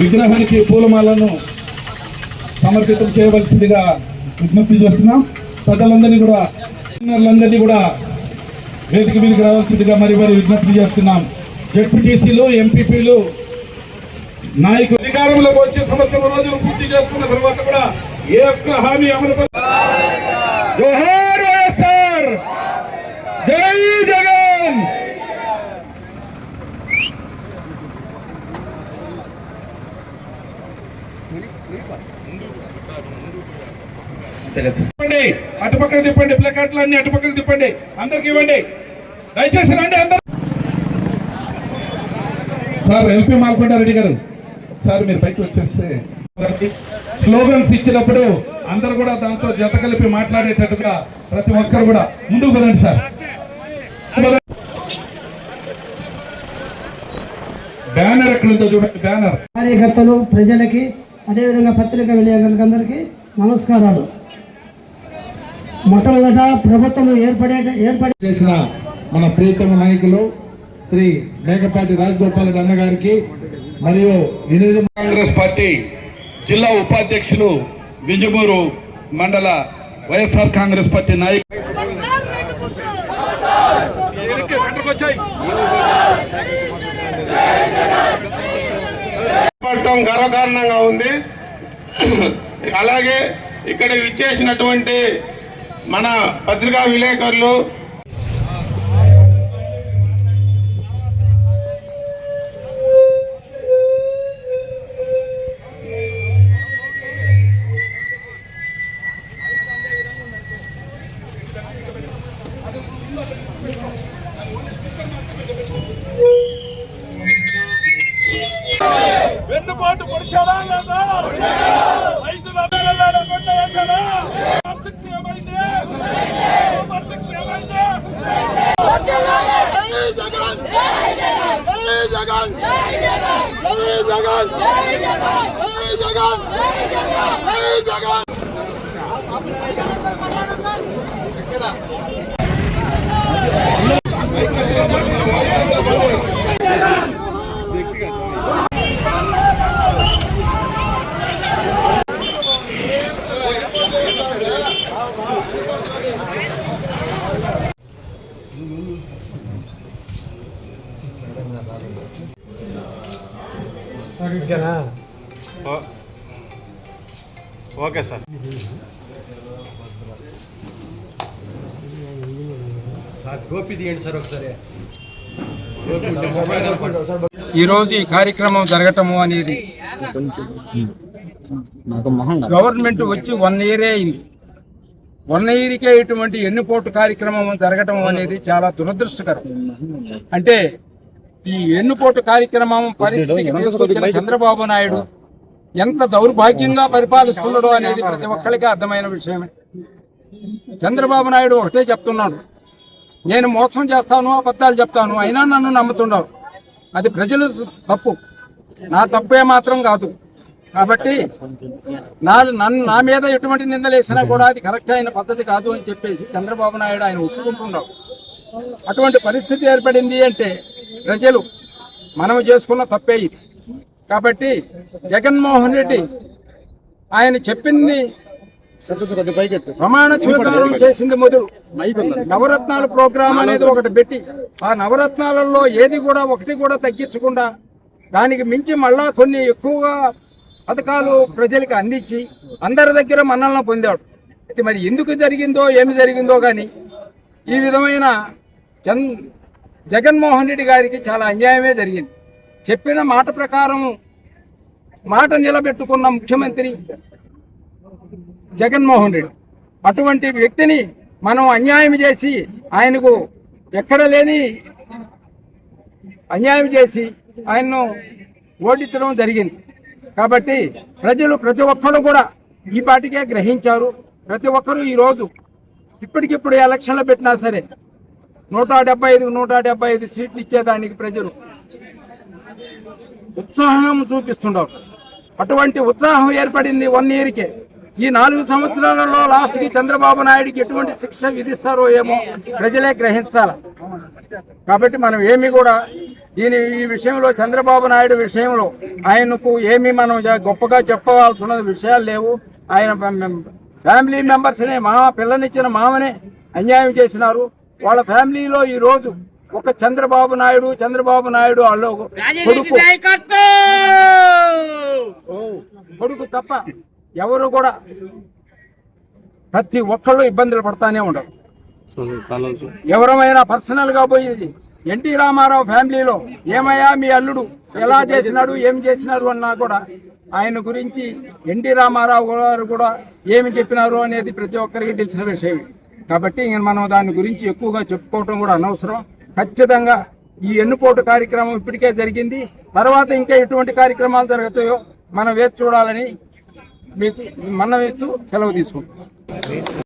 విగ్రహానికి పూలమాలను సమర్పితం చేయవలసిందిగా విజ్ఞప్తి చేస్తున్నాం. పెద్దలందరినీ కూడా అందరినీ కూడా వేదిక మీదకి రావాల్సిందిగా మరి మరి విజ్ఞప్తి చేస్తున్నాం. జెడ్పీటీసీలు ఎంపీపీలు నాయకులు అధికారంలోకి వచ్చే సంవత్సరం రోజులు పూర్తి చేసుకున్న తర్వాత కూడా ఏ ఒక్క హామీ అమలు జోహార్ వైఎస్ఆర్ జై జగన్ తిప్పండి. అటుపక్కకు తిప్పండి. ప్లకార్డులు అన్ని అటుపక్కకు తిప్పండి. అందరికి ఇవ్వండి. దయచేసి రండి అందరు. సార్ ఎల్పి మాల్కొండ రెడ్డి గారు సార్ మీరు పైకి వచ్చేస్తే. స్లోగన్స్ ఇచ్చినప్పుడు అందరు కూడా దాంతో జత కలిపి మాట్లాడేటట్టుగా ప్రతి ఒక్కరు కూడా ముందుకు పదండి సార్. బ్యానర్ ఎక్కడ ఉందో చూడండి. బ్యానర్. కార్యకర్తలు ప్రజలకి అదేవిధంగా పత్రికా విలేకరులకందరికీ నమస్కారాలు. మొట్టమొదట ప్రభుత్వం ఏర్పడే ఏర్పడే చేసిన మన ప్రియతమ నాయకులు శ్రీ మేకపాటి రాజగోపాల్ రెడ్డి అన్న గారికి మరియు ఎనిమిది కాంగ్రెస్ పార్టీ జిల్లా ఉపాధ్యక్షులు వింజమూరు మండల వైఎస్ఆర్ కాంగ్రెస్ పార్టీ నాయకులు ప్రభుత్వం గర్వకారణంగా ఉంది. అలాగే ఇక్కడ విచ్చేసినటువంటి మన పత్రికా విలేకరులు వెన్నుపోటు పొడిచాడా లేదా? రైతుల అభినందన కొట్టేశాడా? పరిస్థితి ఏమైంది పరిస్థితి ఏమైంది జగన్. జగన్. జగన్ జగన్. జగన్ జగన్. Okay sir. ఈరోజు ఈ కార్యక్రమం జరగటము అనేది గవర్నమెంట్ వచ్చి వన్ ఇయరే అయింది. వన్ ఇయర్కే ఇటువంటి ఎన్నుపోటు కార్యక్రమం జరగటం అనేది చాలా దురదృష్టకరం. అంటే ఈ ఎన్నుపోటు కార్యక్రమం పరిస్థితికి తీసుకొచ్చిన చంద్రబాబు నాయుడు ఎంత దౌర్భాగ్యంగా పరిపాలిస్తున్నాడో అనేది ప్రతి ఒక్కరికి అర్థమైన విషయమే. చంద్రబాబు నాయుడు ఒకటే చెప్తున్నాడు. నేను మోసం చేస్తాను అబద్ధాలు చెప్తాను అయినా నన్ను నమ్ముతున్నారు అది ప్రజలు తప్పు. నా తప్పే మాత్రం కాదు. కాబట్టి నా నన్ను నా మీద ఎటువంటి నిందలేసినా కూడా అది కరెక్ట్ అయిన పద్ధతి కాదు అని చెప్పేసి చంద్రబాబు నాయుడు ఆయన ఒప్పుకుంటున్నాడు. అటువంటి పరిస్థితి ఏర్పడింది అంటే ప్రజలు మనము చేసుకున్న తప్పే ఇది. కాబట్టి జగన్మోహన్ రెడ్డి ఆయన చెప్పింది ప్రమాణ స్వీకారం చేసింది మొదలు. నవరత్నాల ప్రోగ్రాం అనేది ఒకటి పెట్టి ఆ నవరత్నాలలో ఏది కూడా ఒకటి కూడా తగ్గించకుండా దానికి మించి మళ్ళా కొన్ని ఎక్కువగా పథకాలు ప్రజలకు అందించి అందరి దగ్గర మన్నలను పొందాడు. అయితే మరి ఎందుకు జరిగిందో ఏమి జరిగిందో కానీ ఈ విధమైన జన్ జగన్మోహన్ రెడ్డి గారికి చాలా అన్యాయమే జరిగింది. చెప్పిన మాట ప్రకారం మాట నిలబెట్టుకున్న ముఖ్యమంత్రి జగన్మోహన్ రెడ్డి. అటువంటి వ్యక్తిని మనం అన్యాయం చేసి ఆయనకు ఎక్కడ లేని అన్యాయం చేసి ఆయన్ను ఓడించడం జరిగింది. కాబట్టి ప్రజలు ప్రతి ఒక్కరు కూడా ఈ పాటికే గ్రహించారు. ప్రతి ఒక్కరూ ఈరోజు ఇప్పటికిప్పుడు ఎలక్షన్లు పెట్టినా సరే నూట డెబ్బై ఐదు నూట డెబ్బై ఐదు సీట్లు ఇచ్చేదానికి ప్రజలు ఉత్సాహం చూపిస్తున్నారు అటువంటి ఉత్సాహం ఏర్పడింది వన్ ఇయర్కే. ఈ నాలుగు సంవత్సరాలలో లాస్ట్కి చంద్రబాబు నాయుడికి ఎటువంటి శిక్ష విధిస్తారో ఏమో ప్రజలే గ్రహించాలి. కాబట్టి మనం ఏమి కూడా దీని ఈ విషయంలో చంద్రబాబు నాయుడు విషయంలో ఆయనకు ఏమి మనం గొప్పగా చెప్పవలసిన విషయాలు లేవు. ఆయన ఫ్యామిలీ మెంబర్స్నే మామ పిల్లనిచ్చిన మామనే అన్యాయం చేసినారు. వాళ్ళ ఫ్యామిలీలో ఈ రోజు ఒక చంద్రబాబు నాయుడు చంద్రబాబు నాయుడు వాళ్ళు కొడుకు. కొడుకు తప్ప ఎవరు కూడా ప్రతి ఒక్కళ్ళు ఇబ్బందులు పడతానే ఉండరు. ఎవరమైనా పర్సనల్గా పోయి ఎన్టీ రామారావు ఫ్యామిలీలో ఏమయ్యా మీ అల్లుడు? ఎలా చేసినాడు? ఏం చేసినారు అన్నా కూడా ఆయన గురించి ఎన్టీ రామారావు గారు కూడా ఏమి చెప్పినారు అనేది ప్రతి ఒక్కరికి తెలిసిన విషయం కాబట్టి మనం దాని గురించి ఎక్కువగా చెప్పుకోవటం కూడా అనవసరం. ఖచ్చితంగా ఈ ఎన్నుపోటు కార్యక్రమం ఇప్పటికే జరిగింది. తర్వాత ఇంకా ఎటువంటి కార్యక్రమాలు జరుగుతాయో మనం వేచి చూడాలని మీకు మన్నవేస్తూ సెలవు తీసుకుంటాం